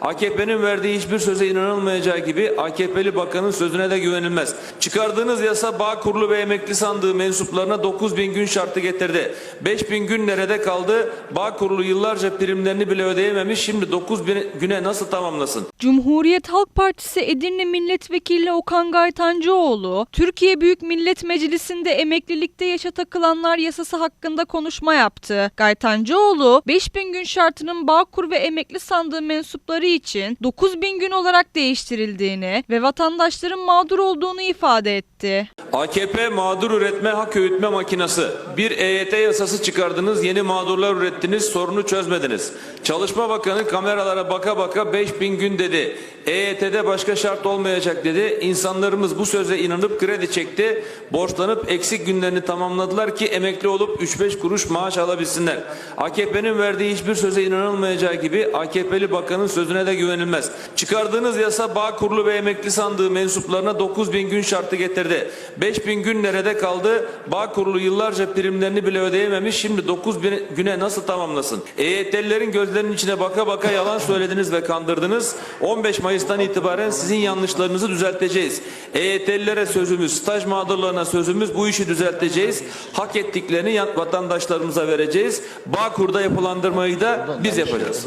AKP'nin verdiği hiçbir söze inanılmayacağı gibi AKP'li bakanın sözüne de güvenilmez. Çıkardığınız yasa bağ kurulu ve emekli sandığı mensuplarına 9 bin gün şartı getirdi. 5 bin gün nerede kaldı? Bağ kurulu yıllarca primlerini bile ödeyememiş. Şimdi 9 bin güne nasıl tamamlasın? Cumhuriyet Halk Partisi Edirne Milletvekili Okan Gaytancıoğlu, Türkiye Büyük Millet Meclisi'nde emeklilikte yaşa takılanlar yasası hakkında konuşma yaptı. Gaytancıoğlu, 5000 gün şartının Bağkur ve emekli sandığı mensupları için 9000 gün olarak değiştirildiğini ve vatandaşların mağdur olduğunu ifade etti. AKP mağdur üretme hak öğütme makinası. Bir EYT yasası çıkardınız, yeni mağdurlar ürettiniz, sorunu çözmediniz. Çalışma Bakanı kameralara baka baka 5000 gün dedi. EYT'de başka şart olmayacak dedi. İnsanlarımız bu söze inanıp kredi çekti. Borçlanıp eksik günlerini tamamladılar ki emekli olup 3-5 kuruş maaş alabilsinler. AKP'nin verdiği hiçbir söze inanılmayacağı gibi AKP'li bakanın sözüne de güvenilmez. Çıkardığınız yasa bağ kurulu ve emekli sandığı mensuplarına 9 bin gün şartı getirdi. 5 bin gün nerede kaldı? Bağ kurulu yıllarca primlerini bile ödeyememiş. Şimdi 9 bin güne nasıl tamamlasın? EYT'lilerin gözlerinin içine baka baka yalan söylediniz ve kandırdınız. 15 Mayıs'tan itibaren sizin yanlışlarınızı düzelteceğiz. EYT'lilere sözümüz, staj mağdurlarına sözümüz bu işi düzelteceğiz. Hak ettiklerini vatandaşlarımıza vereceğiz. Bağkur'da yapılandırmayı da biz yapacağız.